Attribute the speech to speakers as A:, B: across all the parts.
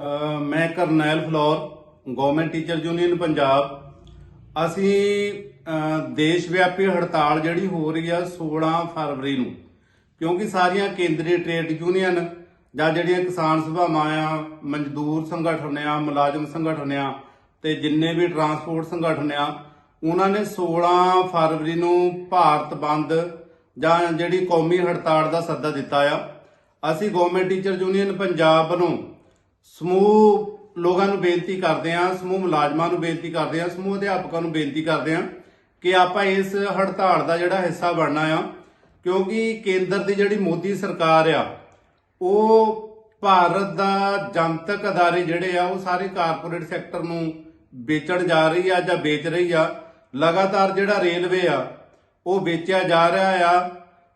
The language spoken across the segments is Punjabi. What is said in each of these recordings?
A: ਮੈਂ Karnail Flor government teacher union Punjab. ਅਸੀਂ ਦੇਸ਼ ਵਿਆਪੀ ਹੜਤਾਲ ਜਿਹੜੀ ਹੋ ਰਹੀ ਆ 16 ਫਰਵਰੀ ਨੂੰ, ਕਿਉਂਕਿ ਸਾਰੀਆਂ ਕੇਂਦਰੀ ਟ੍ਰੇਡ ਯੂਨੀਅਨ ਜਾਂ ਜਿਹੜੀਆਂ ਕਿਸਾਨ ਸਭਾਵਾਂ ਆ, ਮਜ਼ਦੂਰ ਸੰਗਠਨ ਆ, ਮੁਲਾਜ਼ਮ ਸੰਗਠਨ ਆ, ਤੇ ਜਿੰਨੇ ਵੀ ਟਰਾਂਸਪੋਰਟ ਸੰਗਠਨ ਆ, ਉਹਨਾਂ ਨੇ 16 ਫਰਵਰੀ ਨੂੰ ਭਾਰਤ ਬੰਦ ਜਾਂ ਜਿਹੜੀ ਕੌਮੀ ਹੜਤਾਲ ਦਾ ਸੱਦਾ ਦਿੱਤਾ ਆ। ਅਸੀਂ ਗਵਰਨਮੈਂਟ ਟੀਚਰ ਯੂਨੀਅਨ ਪੰਜਾਬ ਨੂੰ ਸਮੂਹ ਲੋਕਾਂ ਨੂੰ ਬੇਨਤੀ ਕਰਦੇ ਹਾਂ, ਸਮੂਹ ਮੁਲਾਜ਼ਮਾਂ ਨੂੰ ਬੇਨਤੀ ਕਰਦੇ ਹਾਂ, ਸਮੂਹ ਅਧਿਆਪਕਾਂ ਨੂੰ ਬੇਨਤੀ ਕਰਦੇ ਹਾਂ ਕਿ ਆਪਾਂ ਇਸ ਹੜਤਾਲ ਦਾ ਜਿਹੜਾ ਹਿੱਸਾ ਬਣਨਾ ਆ, ਕਿਉਂਕਿ ਕੇਂਦਰ ਦੀ ਜਿਹੜੀ ਮੋਦੀ ਸਰਕਾਰ ਆ, ਉਹ ਭਾਰਤ ਦਾ ਜਨਤਕ ਅਦਾਰੇ ਜਿਹੜੇ ਆ, ਉਹ ਸਾਰੇ ਕਾਰਪੋਰੇਟ ਸੈਕਟਰ ਨੂੰ ਵੇਚਣ ਜਾ ਰਹੀ ਆ ਜਾਂ ਵੇਚ ਰਹੀ ਆ, ਲਗਾਤਾਰ ਜਿਹੜਾ ਰੇਲਵੇ ਆ, ਉਹ ਵੇਚਿਆ ਜਾ ਰਿਹਾ ਆ,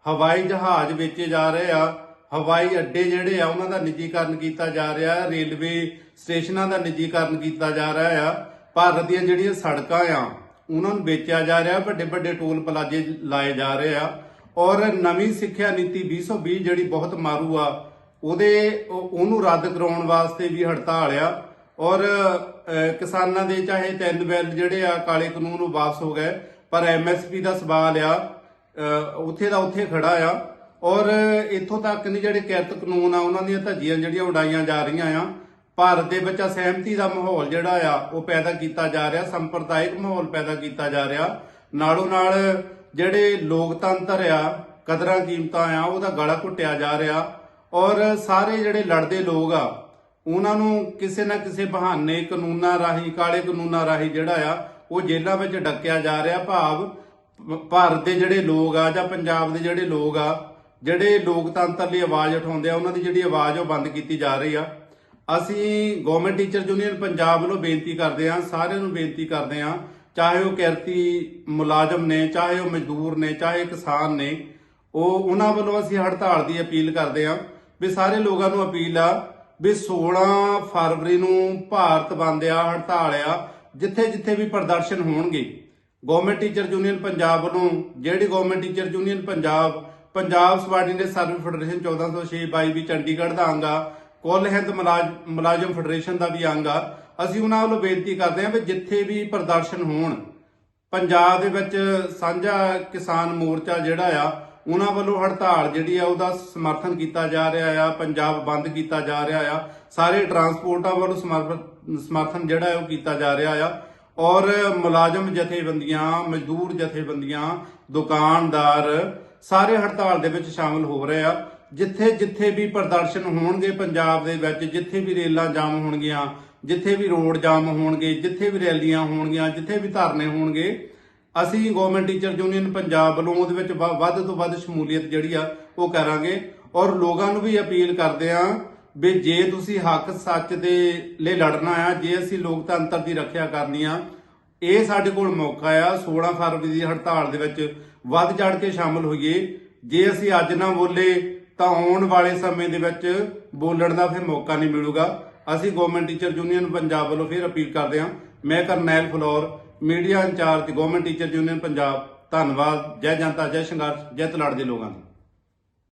A: ਹਵਾਈ ਜਹਾਜ਼ ਵੇਚੇ ਜਾ ਰਹੇ ਆ ਹਵਾਈ ਅੱਡੇ ਜਿਹੜੇ ਆ, ਉਹਨਾਂ ਦਾ ਨਿੱਜੀਕਰਨ ਕੀਤਾ ਜਾ ਰਿਹਾ ਹੈ, ਰੇਲਵੇ ਸਟੇਸ਼ਨਾਂ ਦਾ ਨਿੱਜੀਕਰਨ ਕੀਤਾ ਜਾ ਰਿਹਾ ਆ। ਭਾਰਤ ਦੀਆਂ ਜਿਹੜੀਆਂ ਸੜਕਾਂ ਆ, ਉਹਨਾਂ ਨੂੰ ਵੇਚਿਆ ਜਾ ਰਿਹਾ ਵੱਡੇ ਵੱਡੇ ਟੋਲ ਪਲਾਜ਼ੇ ਲਾਏ ਜਾ ਰਹੇ ਆ। ਔਰ ਨਵੀਂ ਸਿੱਖਿਆ ਨੀਤੀ 2020 ਜਿਹੜੀ ਬਹੁਤ ਮਾਰੂ ਆ, ਉਹਦੇ ਉਹਨੂੰ ਰੱਦ ਕਰਾਉਣ ਵਾਸਤੇ ਵੀ ਹੜਤਾਲ ਆ। ਔਰ ਕਿਸਾਨਾਂ ਦੇ ਚਾਹੇ ਤਿੰਨ ਬਿੱਲ ਜਿਹੜੇ ਆ, ਕਾਲੇ ਕਾਨੂੰਨ ਉਹ ਵਾਪਸ ਹੋ ਗਏ, ਪਰ ਐਮਐਸਪੀ ਦਾ ਸਵਾਲ ਆ ਉੱਥੇ ਦਾ ਉੱਥੇ ਖੜਾ ਆ। ਔਰ ਇੱਥੋਂ ਤੱਕ ਨਹੀਂ ਜਿਹੜੇ ਕਿਰਤ ਕਾਨੂੰਨ ਆ, ਉਹਨਾਂ ਦੀਆਂ ਧੱਜੀਆਂ ਜਿਹੜੀਆਂ ਉਡਾਈਆਂ ਜਾ ਰਹੀਆਂ ਆ, ਭਾਰਤ ਦੇ ਵਿੱਚ ਸਹਿਮਤੀ ਦਾ ਮਾਹੌਲ ਜਿਹੜਾ ਆ, ਉਹ ਪੈਦਾ ਕੀਤਾ ਜਾ ਰਿਹਾ, ਸੰਪਰਦਾਇਕ ਮਾਹੌਲ ਪੈਦਾ ਕੀਤਾ ਜਾ ਰਿਹਾ। ਨਾਲੋਂ ਨਾਲ ਜਿਹੜੇ ਲੋਕਤੰਤਰ ਆ, ਕਦਰਾਂ ਕੀਮਤਾਂ ਆ, ਉਹਦਾ ਗਲਾ ਘੁੱਟਿਆ ਜਾ ਰਿਹਾ। ਔਰ ਸਾਰੇ ਜਿਹੜੇ ਲੜਦੇ ਲੋਕ ਆ, ਉਹਨਾਂ ਨੂੰ ਕਿਸੇ ਨਾ ਕਿਸੇ ਬਹਾਨੇ ਕਾਨੂੰਨਾਂ ਰਾਹੀਂ, ਕਾਲੇ ਕਾਨੂੰਨਾਂ ਰਾਹੀਂ ਜਿਹੜਾ ਆ, ਉਹ ਜੇਲ੍ਹਾਂ ਵਿੱਚ ਡੱਕਿਆ ਜਾ ਰਿਹਾ। ਭਾਵ ਭਾਰਤ ਦੇ ਜਿਹੜੇ ਲੋਕ ਆ ਜਾਂ ਪੰਜਾਬ ਦੇ ਜਿਹੜੇ ਲੋਕ ਆ ਜਿਹੜੇ ਲੋਕਤੰਤਰ ਲਈ ਆਵਾਜ਼ ਉਠਾਉਂਦੇ ਆ, ਉਹਨਾਂ ਦੀ ਜਿਹੜੀ ਆਵਾਜ਼ ਉਹ ਬੰਦ ਕੀਤੀ ਜਾ ਰਹੀ ਆ। ਅਸੀਂ ਗਵਰਨਮੈਂਟ ਟੀਚਰ ਯੂਨੀਅਨ ਪੰਜਾਬ ਵੱਲੋਂ ਬੇਨਤੀ ਕਰਦੇ ਹਾਂ ਸਾਰਿਆਂ ਨੂੰ ਬੇਨਤੀ ਕਰਦੇ ਹਾਂ ਚਾਹੇ ਉਹ ਕਿਰਤੀ ਮੁਲਾਜ਼ਮ ਨੇ, ਚਾਹੇ ਉਹ ਮਜ਼ਦੂਰ ਨੇ, ਚਾਹੇ ਕਿਸਾਨ ਨੇ, ਉਹ ਉਹਨਾਂ ਵੱਲੋਂ ਅਸੀਂ ਹੜਤਾਲ ਦੀ ਅਪੀਲ ਕਰਦੇ ਹਾਂ ਵੀ ਸਾਰੇ ਲੋਕਾਂ ਨੂੰ ਅਪੀਲ ਆ ਵੀ 16 ਫਰਵਰੀ ਨੂੰ ਭਾਰਤ ਬੰਦ ਆ, ਹੜਤਾਲ ਆ, ਜਿੱਥੇ ਜਿੱਥੇ ਵੀ ਪ੍ਰਦਰਸ਼ਨ ਹੋਣਗੇ। ਗਵਰਨਮੈਂਟ ਟੀਚਰ ਯੂਨੀਅਨ ਪੰਜਾਬ ਵੱਲੋਂ, ਜਿਹੜੀ government teacher union Punjab Punjab subordinate service federation 1406 22 ਵੀ ਚੰਡੀਗੜ੍ਹ ਦਾ ਅੰਗ ਆ। ਕੁੱਲ ਹਿੰਦ ਮੁਲਾਜ਼- ਮੁਲਾਜ਼ਮ ਫੈਡਰੇਸ਼ਨ ਦਾ ਵੀ ਅੰਗ ਆ। ਅਸੀਂ ਉਹਨਾਂ ਵੱਲੋਂ ਬੇਨਤੀ ਕਰਦੇ ਹਾਂ ਵੀ ਜਿੱਥੇ ਵੀ ਪ੍ਰਦਰਸ਼ਨ ਹੋਣ, ਪੰਜਾਬ ਦੇ ਵਿੱਚ ਸਾਂਝਾ ਕਿਸਾਨ ਮੋਰਚਾ ਜਿਹੜਾ ਆ, ਉਹਨਾਂ ਵੱਲੋਂ ਹੜਤਾਲ ਜਿਹੜੀ ਆ ਉਹਦਾ ਸਮਰਥਨ ਕੀਤਾ ਜਾ ਰਿਹਾ ਆ, ਪੰਜਾਬ ਬੰਦ ਕੀਤਾ ਜਾ ਰਿਹਾ ਆ। ਸਾਰੇ ਟਰਾਂਸਪੋਰਟਾਂ ਵੱਲੋਂ ਸਮਰਥਨ ਸਮਰਥਨ ਜਿਹੜਾ ਹੈ ਉਹ ਕੀਤਾ ਜਾ ਰਿਹਾ ਆ। ਔਰ ਮੁਲਾਜ਼ਮ ਜਥੇਬੰਦੀਆਂ, ਮਜ਼ਦੂਰ ਜਥੇਬੰਦੀਆਂ, ਦੁਕਾਨਦਾਰ ਸਾਰੇ ਹੜਤਾਲ ਦੇ ਵਿੱਚ ਸ਼ਾਮਲ ਹੋ ਰਹੇ ਆ। ਜਿੱਥੇ ਜਿੱਥੇ ਵੀ ਪ੍ਰਦਰਸ਼ਨ ਹੋਣਗੇ ਪੰਜਾਬ ਦੇ ਵਿੱਚ, ਜਿੱਥੇ ਵੀ ਰੇਲਾਂ ਜਾਮ ਹੋਣਗੀਆਂ, ਜਿੱਥੇ ਵੀ ਰੋਡ ਜਾਮ ਹੋਣਗੇ, ਜਿੱਥੇ ਵੀ ਰੈਲੀਆਂ ਹੋਣਗੀਆਂ, ਜਿੱਥੇ ਵੀ ਧਰਨੇ ਹੋਣਗੇ, ਅਸੀਂ ਗਵਰਨਮੈਂਟ ਟੀਚਰ ਯੂਨੀਅਨ ਪੰਜਾਬ ਵੱਲੋਂ ਉਹਦੇ ਵਿੱਚ ਵ- ਵੱਧ ਤੋਂ ਵੱਧ ਸ਼ਮੂਲੀਅਤ ਜਿਹੜੀ ਆ, ਉਹ ਕਰਾਂਗੇ। ਔਰ ਲੋਕਾਂ ਨੂੰ ਵੀ ਅਪੀਲ ਕਰਦੇ ਆ ਵੀ ਜੇ ਤੁਸੀਂ ਹੱਕ ਸੱਚ ਦੇ ਲਈ ਲੜਨਾ ਆ, ਜੇ ਅਸੀਂ ਲੋਕਤੰਤਰ ਦੀ ਰੱਖਿਆ ਕਰਨੀ ਆ, ਇਹ ਸਾਡੇ ਕੋਲ ਮੌਕਾ ਆ 16 ਫਰਵਰੀ ਦੀ ਹੜਤਾਲ ਦੇ ਵਿੱਚ ਵੱਧ ਚੜ ਕੇ ਸ਼ਾਮਲ ਹੋਈਏ। ਜੇ ਅਸੀਂ ਅੱਜ ਨਾ ਬੋਲੇ, ਤਾਂ ਆਉਣ ਵਾਲੇ ਸਮੇਂ ਦੇ ਵਿੱਚ ਬੋਲਣ ਦਾ ਫਿਰ ਮੌਕਾ ਨਹੀਂ ਮਿਲੂਗਾ। ਅਸੀਂ ਗਵਰਨਮੈਂਟ ਟੀਚਰ ਯੂਨੀਅਨ ਪੰਜਾਬ ਵੱਲੋਂ ਫਿਰ ਅਪੀਲ ਕਰਦੇ ਹਾਂ। ਮੈਂ Karnail Flor media in charge government teacher union Punjab. ਧੰਨਵਾਦ। ਜੈ ਜਨਤਾ, ਜੈ ਸੰਘਰਸ਼, ਜੈ ਤਲਾੜ ਦੇ ਲੋਕਾਂ ਦੀ।